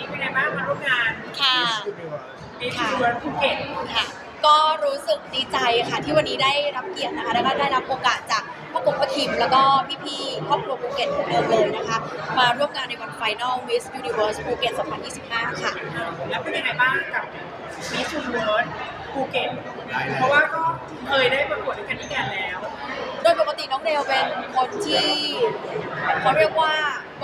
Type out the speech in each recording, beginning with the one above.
นี้เป็นไงบ้างมาร่วมงานค่ะ มีทัวร์ภูเก็ตค่ะ ก็รู้สึกดีใจค่ะที่วันนี้ได้รับเกียรตินะคะแล้วก็ได้รับโอกาสจากพ่อกบพ่อคิมแล้วก็พี่ๆครอบครัวภูเก็ตของเดิมเลยนะคะ มาร่วมงานในวันไฟนอล Miss Universe ภูเก็ต 2025 ค่ะ แล้วเป็นยังไงบ้างกับมิสซูเวิร์สภูเก็ตเพราะว่าก็เคยได้ประกวดด้วยกันที่แกนแล้ว โดยปกติน้องเดลเป็นคนที่เขาเรียกว่า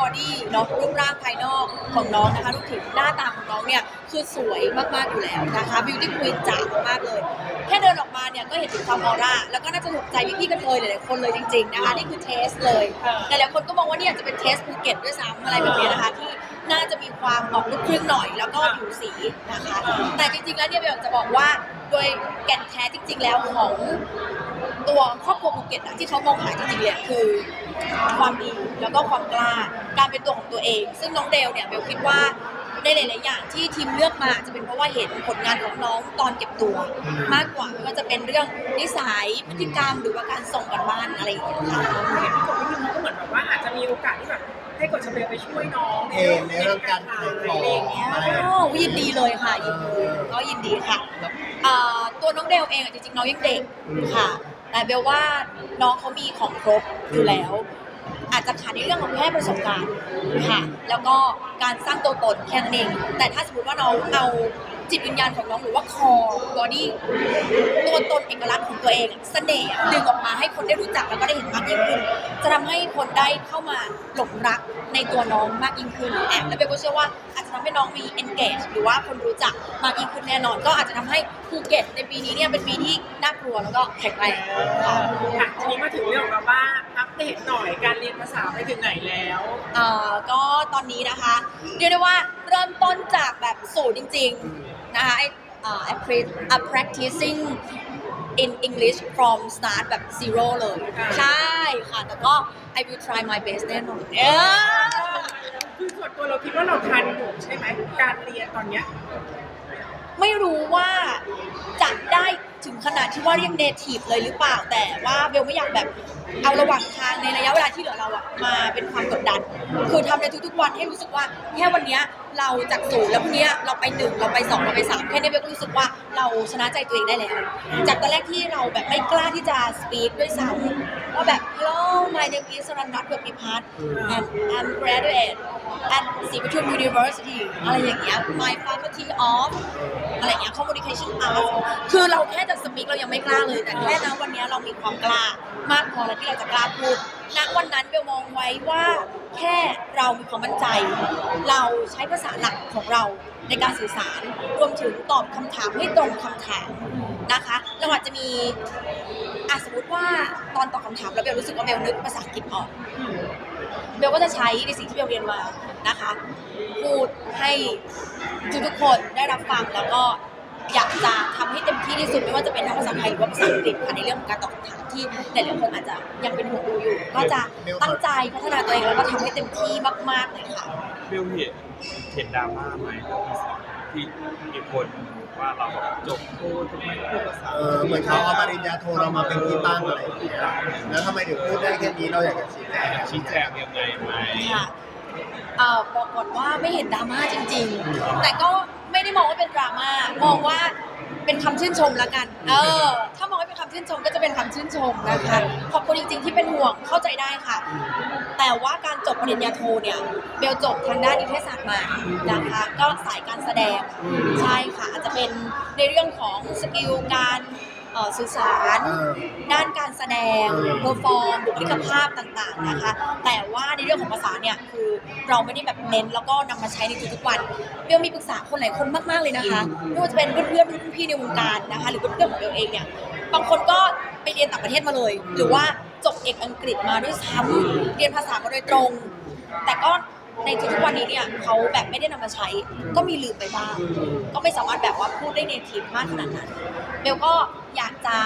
บอดี้เนาะรูปร่างภายนอกของน้องนะคะรวมถึงหน้าตาของน้องเนี่ยคือสวยมากๆอยู่แล้วนะคะบิวตี้ควีนจ๋ามากๆเลย แค่เดินออกมาเนี่ยก็เห็นถึงความออร่าแล้วก็น่าจะถูกใจพี่ๆกันเลยหลายๆคนเลยจริงๆนะคะนี่คือเทสเลยหลายๆคนก็มองว่าเนี่ยจะเป็นเทสภูเก็ตด้วยซ้ำอะไรแบบนี้นะคะที่น่าจะมีความออกลูกครึ่งหน่อยแล้วก็ผิวสีนะคะ แต่จริงๆแล้วเนี่ยเบลอยากจะบอกว่าโดยแก่นแท้จริง ๆ แล้วของ ตัวครอบครัวภูเก็ตอะที่เขามองหาจริงๆเลยคือความดีแล้วก็ความกล้าการเป็นตัวของตัวเอง ซึ่งน้องเดลเนี่ยเบลคิดว่าในหลายๆอย่างที่ทีมเลือกมาจะเป็นเพราะว่าเห็นผลงานของน้องตอนเก็บตัว มากกว่าไม่ว่าจะเป็นเรื่องนิสัยพฤติกรรมหรือว่าการส่งกันบ้านอะไรอย่างเงี้ยค่ะเห็นพี่กบพี่คิมก็เหมือนแบบว่าอาจจะมีโอกาสที่แบบให้กดชเบลไปช่วยน้องเทรนในเรื่องการขายของอะไรอย่างเงี้ยก็ยินดีเลยค่ะยินดีก็ยินดีค่ะอ่าตัวน้องเดลเองอะจริงๆน้องยังเด็กค่ะ แต่เบลว่าน้องเขามีของครบอยู่แล้ว อาจจะขาดในเรื่องของแค่ประสบการณ์ค่ะ แล้วก็การสร้างตัวตนแค่นั้นเองแต่ถ้าสมมติว่าน้องเอา จิตวิญญาณของน้องหรือว่าคอบอดี้ตัวตนเอกลักษณ์ของตัวเองอะเสน่ห์อะดึงออกมาให้คนได้รู้จักแล้วก็ได้เห็นมากยิ่งขึ้น จะทำให้คนได้เข้ามาหลงรักในตัวน้องมากยิ่งขึ้นแอบและเบลก็เชื่อว่าอาจจะทำให้น้องมี engage หรือว่าคนรู้จักมากยิ่งขึ้นแน่นอน ก็อาจจะทำให้ภูเก็ตในปีนี้เนี่ยเป็นปีที่น่ากลัวแล้วก็แข็งแรงค่ะอะทีนี้มาถึงเรื่องของเราบ้างอัปเดตหน่อยการเรียนภาษาไปถึงไหนแล้วเอ่อก็ตอนนี้นะคะเรียกได้ว่าเริ่มต้นจากแบบศูนย์จริง ๆ นะคะไอเอ่อ appre- uh, practicing in English from start แบบ zero เลยค่ะใช่ค่ะ แต่ก็ I will try my best แน่นอนเออ คือส่วนตัวเราคิดว่าเราทันอยู่ใช่ไหมการเรียนตอนเนี้ยไม่รู้ว่าจะได้ถึงขนาดที่ว่าเรียก native เลยหรือเปล่า แต่ว่าเบลไม่อยากแบบเอาระหว่างทางในระยะเวลาที่เหลือเราอะมาเป็นความกดดัน คือทำในทุกๆวันให้รู้สึกว่าแค่วันเนี้ย เราจากศูนย์แล้วพรุ่งเนี้ยเราไปหนึ่งเราไปสองเราไปสามแค่นี้เบลก็รู้สึกว่าเราชนะใจตัวเองได้แล้ว จากตอนแรกที่เราแบบไม่กล้าที่จะ speak ด้วยซ้ำว่าแบบ hello my name is Saranat w e b i p a t and I'm graduate at ศรีปทุม University อะไรอย่างเงี้ย my faculty of อะไรอย่างเงี้ย communication arts คือเราแค่จะ speak เรายังไม่กล้าเลย แต่แค่นะวันเนี้ยเรามีความกล้ามากพอแล้วที่เราจะกล้าพูดณวันนั้นเบลมองไว้ว่าแค่เรามีความมั่นใจ เราใช้ภาษาหลักของเราในการสื่อสาร รวมถึงตอบคำถามให้ตรงคำถามนะคะ เราอาจจะมีอะสมมติว่าตอนตอบคำถามแล้วเบลรู้สึกว่าเบลนึกภาษาอังกฤษออก เบลก็จะใช้ในสิ่งที่เบลเรียนมานะคะ พูดให้ทุกๆคนได้รับฟังแล้วก็อยากจะทำให้เต็มที่ที่สุดไม่ว่าจะเป็นทั้งภาษาไทยหรือว่าภาษาอังกฤษค่ะในเรื่องของการตอบคำถามที่หลายๆคนอาจจะยังเป็นห่วงดูอยู่ ก็จะตั้งใจพัฒนาตัวเองแล้วก็ทำให้เต็มที่มากๆเลยค่ะเบลเห็นเห็นดราม่าไหมที่มีคน ว่าเราจบโททำไมพูดภาษาเออเหมือนเขาเอาปริญญาโทเรามาเป็นที่ตั้งอะไรอย่างเงี้ยแล้วทำไมถึงพูดได้แค่นี้เราอยากจะชี้แจงชี้แจงยังไงไหมค่ะเอ่อบอกก่อนว่าไม่เห็นดราม่าจริง ๆ แต่ก็ไม่ได้มองว่าเป็นดราม่ามองว่าเป็นคำชื่นชมละกัน เออ ถ้ามองว่าเป็น คำชื่นชมก็จะเป็นคำชื่นชมนะคะ ขอบคุณจริงๆที่เป็นห่วงเข้าใจได้ค่ะ แต่ว่าการจบปริญญาโทเนี่ยเบลจบทางด้านนิเทศศาสตร์มานะคะ ก็สายการแสดงใช่ค่ะอาจจะเป็นในเรื่องของสกิลการเอ่อสื่อสารเออด้านการแสดงเออเพอร์ฟอร์มบุคลิกภาพต่างๆนะคะ แต่ว่าในเรื่องของภาษาเนี่ยคือเราไม่ได้แบบเน้นแล้วก็นำมาใช้ในทุกๆวันเบลมีปรึกษาคนหลายคนมากๆเลยนะคะไม่ว่าจะเป็นเพื่อนๆรุ่นพี่ในวงการนะคะ หรือเพื่อนๆของเบลเองเนี่ย บางคนก็ไปเรียนต่างประเทศมาเลย หรือว่าจบเอกอังกฤษมาด้วยซ้ำเรียนภาษามาโดยตรง แต่ก็ในทุกๆวันนี้เนี่ยเขาแบบไม่ได้นำมาใช้ ก็มีลืมไปบ้าง ก็ไม่สามารถแบบว่าพูดได้เนทีฟมากขนาดนั้นเบลก็อยากจะ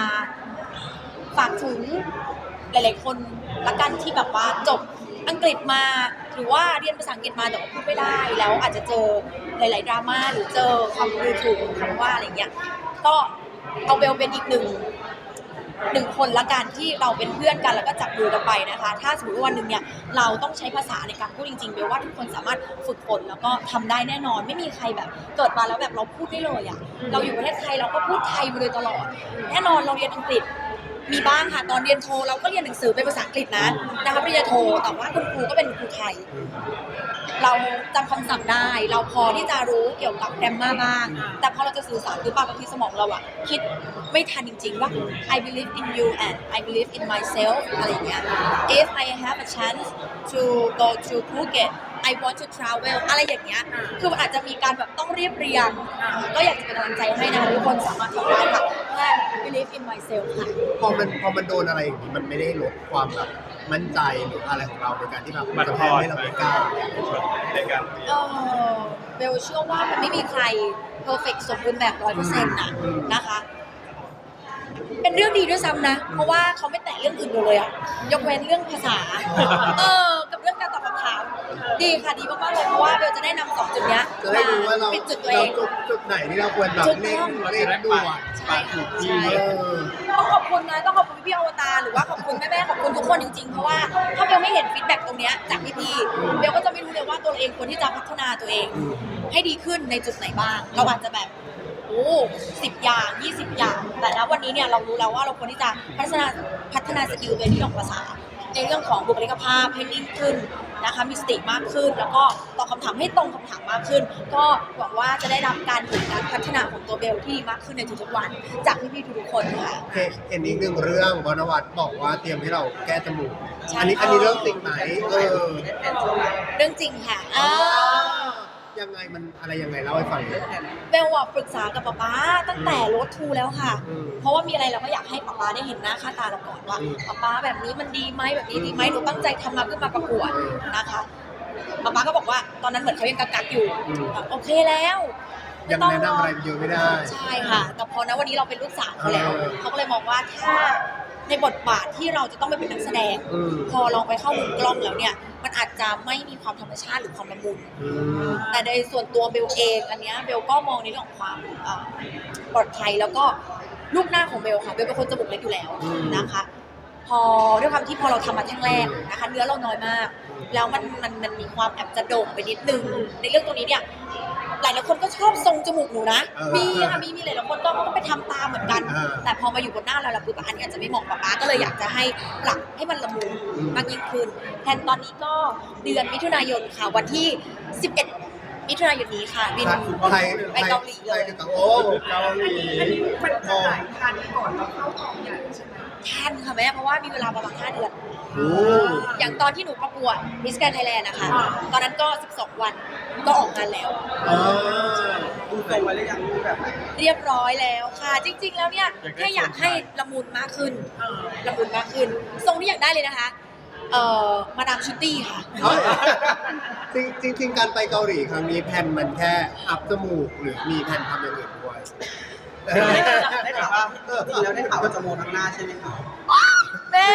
ฝากถึงหลาย ๆ คนละกันที่แบบว่าจบอังกฤษมาหรือว่าเรียนภาษาอังกฤษมาแต่ว่าพูดไม่ได้ แล้วอาจจะเจอหลาย ๆ ดราม่าหรือเจอคำดูถูกคำว่าอะไรเงี้ยก็ เอาเบลเป็นอีกหนึ่งหนึ่งคนละกันที่เราเป็นเพื่อนกันแล้วก็จับมือกันไปนะคะ ถ้าสมมติว่าวันหนึ่งเนี่ยเราต้องใช้ภาษาในการพูดจริงๆเบลว่าทุกคนสามารถฝึกฝนแล้วก็ทำได้แน่นอน ไม่มีใครแบบเกิดมาแล้วแบบเราพูดได้เลยอะเราอยู่ประเทศไทยเราก็พูดไทยมาโดยตลอด แน่นอนเราเรียนอังกฤษ มีบ้างค่ะตอนเรียนโทเราก็เรียนหนังสือเป็นภาษาอังกฤษนะนะคะปริญญาโทแต่ว่าคุณครูก็เป็นครูไทย เราจำคำศัพท์ได้ เราพอที่จะรู้เกี่ยวกับแกรมมาบ้าง แต่พอเราจะสื่อสารหรือเปล่าบางทีสมองเราอะคิดไม่ทันจริง ๆ ว่า I believe in you and I believe in myself อะไรอย่างเงี้ย if I have a chance to go to Phuket I want to travel อะไรอย่างเงี้ย คือมันอาจจะมีการแบบต้องเรียบเรียง ก็อยากจะเป็นกำลังใจให้นะคะทุกคนสามารถทำได้ค่ะ แค่ believe in myself ค่ะ พอมันพอมันโดนอะไรอย่างนี้มันไม่ได้ลดความแบบมั่นใจหรืออะไรของเราในการที่แบบมันจะพแพ้อให้เราไม่กล้าในการเรียน เออเบลเชื่อว่ามันไม่มีใครเพอร์เฟกสมบูรณ์แบบร้อยเปอร์เซ็นต์นะนะคะ เป็นเรื่องดีด้วยซ้ำนะ เพราะว่าเขาไม่แตะเรื่องอื่นเลยอะยกเว้นเรื่องภาษา เออ กับเรื่องการตอบคำถามดีค่ะดีมากๆเลยเพราะว่าเบลจะได้นำสองจุดเนี้ยจะได้รู้ว่าเราปิดจุดตัวเอเราง จุดจุดไหนที่เราควรแบบจุดเร่งต้อง เร่งด่วนใช่ค่ะใช่เออ ต้องขอบคุณนะต้องขอบคุณพี่ๆอวตารหรือว่าขอบคุณแม่ๆขอบคุณทุกคนจริงๆเพราะว่าถ้าเบลไม่เห็นฟีดแบ็กตรงเนี้ยจากพี่ๆเบลก็จะไม่รู้เลยว่าตัวเองควรที่จะพัฒนาตัวเอง ให้ดีขึ้นในจุดไหนบ้าง เราอาจจะแบบโอ้สิบอย่างยี่สิบอย่าง แต่ณวันนี้เนี่ยเรารู้แล้วว่าเราควรที่จะพัฒนาพัฒนาสกิลตัวเองที่ของภาษา ในเรื่องของบุคลิกภาพให้นิ่งขึ้น นะคะมีสติมากขึ้น แล้วก็ตอบคำถามให้ตรงคำถามมากขึ้น ก็หวังว่าจะได้รับการเห็นการพัฒนาของตัวเบลที่ดีมากขึ้นในทุกๆวัน จากพี่ๆทุกๆคนค่ะ เห็นเห็นอีกหนึ่งเรื่องบรรวัตบอกว่าเตรียมให้เราแก้จมูกใช่อันนี้อันนี้เรื่องจริงไหมเออ เรื่องจริงค่ะอ่า ยังไงมันอะไรยังไงเล่าให้ฟังหน่อยเบลอะปรึกษากับป๊าป๊าตั้งแต่รถทูแล้วค่ะ อืม เพราะว่ามีอะไรเราก็อยากให้ป๊าป๊าได้เห็นหน้าค่าตาเราก่อนว่าอืมป๊าป๊าแบบนี้มันดีไหมแบบนี้ดีไหมหนูตั้งใจทำมาเพื่อมาประกวดอืมนะคะป๊าป๊าก็บอกว่าตอนนั้นเหมือนเขายังกักๆอยู่อืมโอเคแล้วไม่ยังต้องแนะหรนำอกอะไรเยอะไม่ได้ ใช่ค่ะ แต่พอนะวันนี้เราเป็นลูกสาวเขาแล้วเออ เขาก็เลยมองว่าถ้า ในบทบาทที่เราจะต้องไปเป็นนักแสดง อืม พอลองไปเข้ามุมกล้องแล้วเนี่ย มันอาจจะไม่มีความธรรมชาติหรือความละมุน อืม แต่ในส่วนตัวเบลเองอันเนี้ยเบลก็มองในเรื่องของความเอ่อปลอดภัยแล้วก็รูปหน้าของเบลค่ะเบลเป็นคนจมูกเล็กอยู่แล้วอืมนะคะ พอด้วยความที่พอเราทำมาแท่งแรกนะคะ เนื้อเราน้อยมาก แล้วมันมันมันมีความแอบจะโด่งไปนิดนึงในเรื่องตรงนี้เนี่ย หลายหลายๆคนก็ชอบทรงจมูกหนูนะ เออมีค่ะมีมีหลายหลายๆคนก็ก็ไปทำตามเหมือนกัน เออแต่พอมาอยู่บนหน้าเราแล้วปุ๊บอันนี้อาจจะไม่เหมาะกับป้าก็เลยอยากจะให้ปรับให้มันละมุนอืม มากยิ่งขึ้นแทนตอนนี้ก็เดือนมิถุนายนค่ะ วันที่ 11 มิถุนายนนี้ค่ะบินไทยไปเกาหลีเลยไทยกับโอ้เกาหลีอันนี้มันจะหลายพันก่อนเราเข้ากองใหญ่ใช่ไหม ทันค่ะแม่เพราะว่ามีเวลาประมาณ5เดือน โอ้อย่างตอนที่หนูประกวดมิสแกนไทยแลนด์นะคะอ่าตอนนั้นก็ 12 วันก็ออกงานแล้ว อ่าดูตรงไว้หรือยังรูปแบบไหนเรียบร้อยแล้วค่ะ จริง ๆ แล้วเนี่ยแค่อยากให้ละมุนมากขึ้นเออละมุนมากขึ้น ทรงที่อยากได้เลยนะคะ เอ่อ มาดามชุตตี้ค่ะ เอ้ยจริงจริงๆการไปเกาหลีครั้งนี้แผนมันแค่อัพจมูกหรือมีแผนทำอย่างอื่นด้วย ได้ข่าวว่าจริงแล้วได้ข่าวว่าจะโมทั้งหน้าใช่ไหมคะ แม่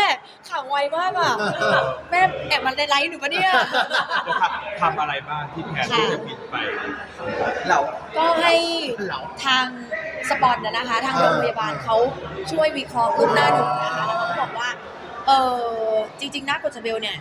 ข่าวไวมากอะแม่แอบมาในไลฟ์หนูปะเนี่ยจะทำทำอะไรบ้างที่แผนที่จะบินไป เราก็ให้เหรอทางสปอนนะนะคะ ทางโรงพยาบาลเขาช่วยวิเคราะห์รูปหน้าหนูนะคะแล้วเขาก็บอกว่าเออจริง ๆ หน้ากดจเบลเนี่ย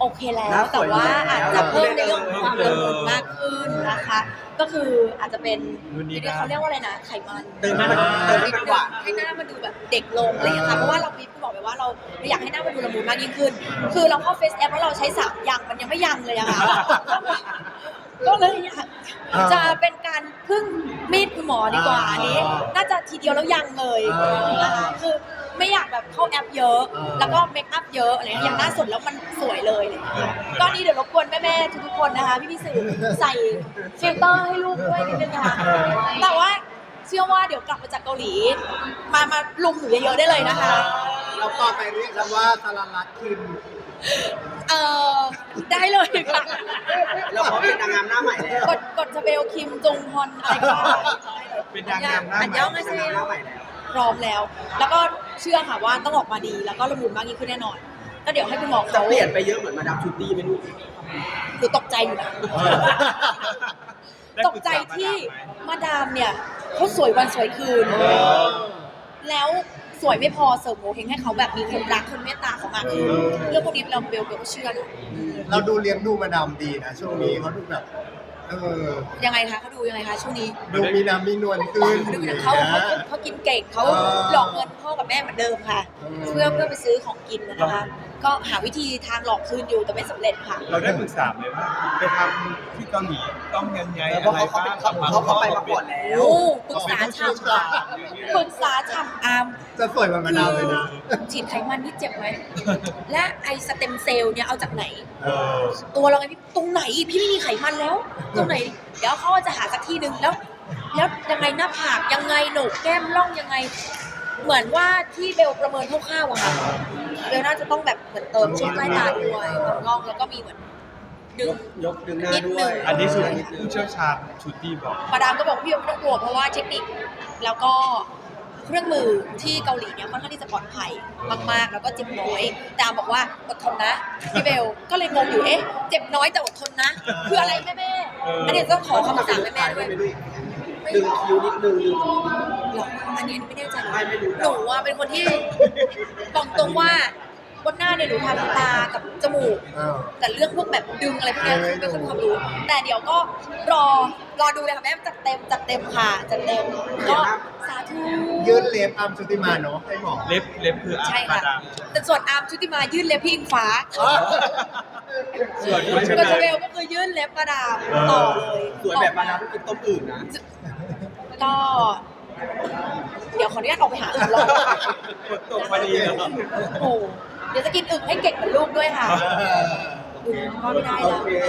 โอเคแล้ว แต่ว่าอาจจะเพิ่มในเรื่องของความละมุนมากขึ้นนะคะ ก็คืออาจจะเป็นนู่นนี่ที่นั่นเขาเรียกว่าอะไรนะไขมันเติมให้มันเติมให้มันหวานให้หน้ามันดูแบบเด็กลงอะไรอย่างเงี้ยค่ะเพราะว่าเราพี่บอกไปว่าเราอยากให้หน้ามันดูละมุนมากยิ่งขึ้น คือเราเข้าเฟซแอปแล้วเราใช้สามยังมันยังไม่ยังเลยอะค่ะ ก็เลยอยากจะเป็นการพึ่งมีดคุณหมอดีกว่าอันนี้น่าจะทีเดียวแล้วยังเลยนะคะคือไม่อยากแบบเข้าแอปเยอะแล้วก็เมคอัพเยอะอะไรอย่างเงี้ยอย่างหน้าสดแล้วมันสวยเลยอะไรอย่างเงี้ยก็นี่เดี๋ยวรบกวนแม่ๆทุกๆคนนะคะพี่พี่ๆสื่อใส่ฟิลเตอร์ให้ลูกด้วยนิดนึงนะคะแต่ว่าเชื่อว่าเดี๋ยวกลับมาจากเกาหลี มามาลุมหนูเยอะๆได้เลยนะคะ เราต่อไปเรียกกันว่าสลันรัตคิม เออได้เลยค่ะเราพร้อมเป็นนางงามหน้าใหม่แล้วกดกดสเปลคิมจงฮอนอะไรก็ได้เป็นนางงามหน้าใหม่อันยองอาเซนางงามหน้าใหม่แล้ว พร้อมแล้ว แล้วก็เชื่อค่ะว่าต้องออกมาดีแล้วก็ละมุนมากยิ่งขึ้นแน่นอนก็เดี๋ยวให้คุณหมอจะเขาเปลี่ยนไปเยอะเหมือนมาดามชุดดี้ไหมลูกหนูตกใจอยู่นะตกใจที่มาดามเนี่ยเขาสวยวันสวยคืน แล้ว สวยไม่พอเสริมโงเฮงให้เขาแบบมีคนรักคนเมตตาเขามากขึ้นเรื่องพวกนี้เราเบลเบลก็เชื่อนะเราดูเลี้ยงดูมาดามดีนะช่วงนี้เขาดูแบบเออยังไงคะเขาดูยังไงคะช่วงนี้ดูมีน้ำมีนวลขึ้นดูอย่างเขาเงี้ยเขาเขากินเก่งเขาเออหลอกเงินพ่อกับแม่เหมือนเดิมค่ะเออเพื่อเพื่อไปซื้อของกินนะคะ ก็หาวิธีทางหลอกคืนอยู่แต่ไม่สำเร็จค่ะ เราได้ปรึกษาไหมว่าไปทำที่เกาหลีต้องยังไงแล้วอะเพราะไรเขาเขาบ้างเขาเขาเขาไปมาก่อนแล้วโอ้ปรึกษาช่ำค่ะปรึกษาช่ำอามจะสวยเหมือนมาดามเลยนะฉีดไขมันนี่เจ็บไหมและไอสเต็มเซลล์เนี่ยเอาจากไหนเออตัวเราไงพี่ตรงไหนพี่ไม่มีไขมันแล้ว ตรงไหน เดี๋ยวเขาจะหาสักที่หนึ่งแล้ว แล้วยังไงหน้าผากยังไงโหนกแก้มล่องยังไง เหมือนว่าที่เบลประเมินคร่าวๆอะค่ะเบลน่าจะต้องแบบเหมือนเติมชุดใต้ตาด้วยตรงร่องแล้วก็มีเหมือนดึยงกยกดึงหน้านิดด้หนึ่วยงอันนี้คือผู้เชี่ยวชาญชุดตี้บอกมาดามก็บอกพี่เบลไม่ต้องกลัวเพราะว่าเทคนิคแล้วก็เครื่องมือที่เกาหลีเนี่ยค่อนข้างที่จะปลอดภัยมากๆ แล้วก็เจ็บน้อยดามบอกว่าอดทนนะพี่เบลก็เลยงงอยู่เอ๊ะเจ็บน้อยแต่อดทนนะ คืออะไรแม่แม่ๆอันนี้ต้องขอคำปรึกษาแม่แม่ๆด้วย ดึงคิ้วนิดนึงดึง หรออันนี้ไม่แน่ใจไม่ไม่รู้ หนูว่าเป็นคนที่บอกตรงว่าบนหน้าเนี่ยหนูทำตากับจมูกเออแต่เรื่องพวกแบบดึงอะไรพวกเนี้ยเออไม่ค่อยมีความรู้ แต่เดี๋ยวก็รอรอดูเลยค่ะแม่จัดเต็มจัดเต็มค่ะจัดเต็มก็สาธุ ยื่นเล็บอัมชุติมาเนาะให้หมอเล็บเล็บคืออาใช่มาค่ะ ดามแต่ส่วนอาร์มชุติมายื่นเล็บพี่อิงฟ้าส่วนคุณชก็นะจะเบลก็คือยื่นเล็บมาดามต่อเลยสวยแบบมาดามไม่กินต้มอื่นนะ ก็ เดี๋ยวขออนุญาตออกไปหาอื่นรอฝนตกพอดีเลยโอ้โหเดี๋ยวจะกินอึ่งให้เก่งเหมือนลูกด้วยค่ะเอออึ่งก็ไม่ได้โอแล้วเค